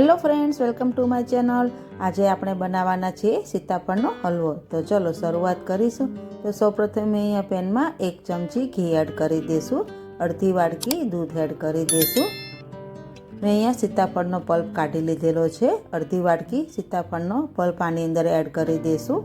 Friends, welcome to my channel. આજે આપણે બનાવવાના છીએ સીતાફળનો હલવો. તો ચલો શરૂઆત કરીશું. તો સૌપ્રથમ અહીંયા પેનમાં એક ચમચી ઘી એડ કરી દઈશું અડધી વાડકી દૂધ એડ કરી દઈશું મેં અહીંયા સીતાફળનો પલ્પ કાઢી લીધેલો છે. અડધી વાડકી સીતાફળનો પલ્પ આની અંદર એડ કરી દઈશું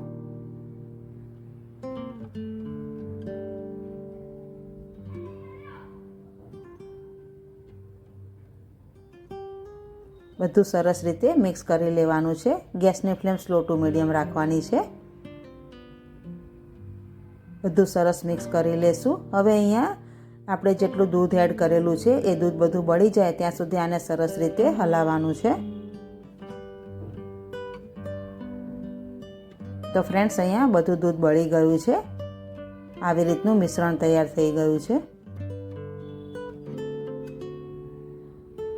બધું સરસ રીતે મિક્સ કરી લેવાનું છે. ગેસની ફ્લેમ સ્લો ટુ મીડિયમ રાખવાની છે. બધું સરસ મિક્સ કરી લેશું. હવે અહીંયા આપણે જેટલું દૂધ એડ કરેલું છે, એ દૂધ બધું બળી જાય ત્યાં સુધી આને સરસ રીતે હલાવવાનું છે. તો ફ્રેન્ડ્સ, અહીંયા બધું દૂધ બળી ગયું છે. આવી રીતનું મિશ્રણ તૈયાર થઈ ગયું છે.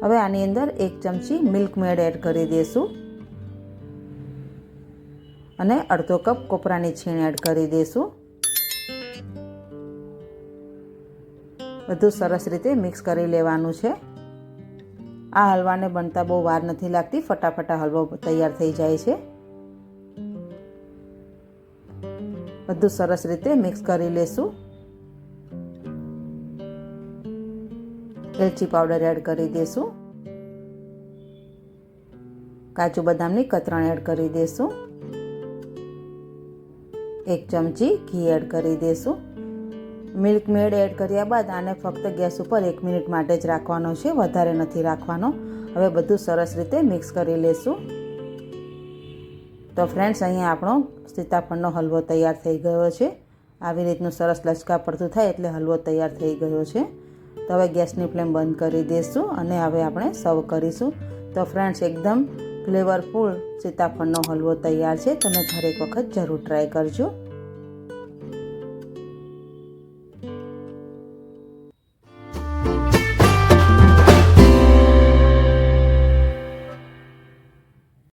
હવે આની અંદર એક ચમચી મિલ્ક મેડ એડ કરી દઈશું અને અડધો કપ કોપરાની છીણ એડ કરી દઈશું બધું સરસ રીતે મિક્સ કરી લેવાનું છે. આ હલવાને બનતા બહુ વાર નથી લાગતી, ફટાફટ હલવો તૈયાર થઈ જાય છે. બધું સરસ રીતે મિક્સ કરી લેશું. એલચી પાવડર એડ કરી દઈશું કાજુ બદામની કતરણ એડ કરી દઈશું એક ચમચી ઘી એડ કરી દઈશું મિલ્ક મેડ એડ કર્યા બાદ આને ફક્ત ગેસ ઉપર એક મિનિટ માટે જ રાખવાનો છે, વધારે નથી રાખવાનો. હવે બધું સરસ રીતે મિક્સ કરી લેશું. તો ફ્રેન્ડ્સ, અહીંયા આપણો સીતાફળનો હલવો તૈયાર થઈ ગયો છે. આવી રીતનું સરસ લચકા પડતું થાય એટલે હલવો તૈયાર થઈ ગયો છે. તો હવે ગેસની ફ્લેમ બંધ કરી દઈશું અને હવે આપણે સર્વ કરીશું. તો ફ્રેન્ડ્સ, એકદમ ફ્લેવરફુલ સીતાફળનો હલવો તૈયાર છે. તમે ઘરે એક વખત જરૂર ટ્રાય કરજો.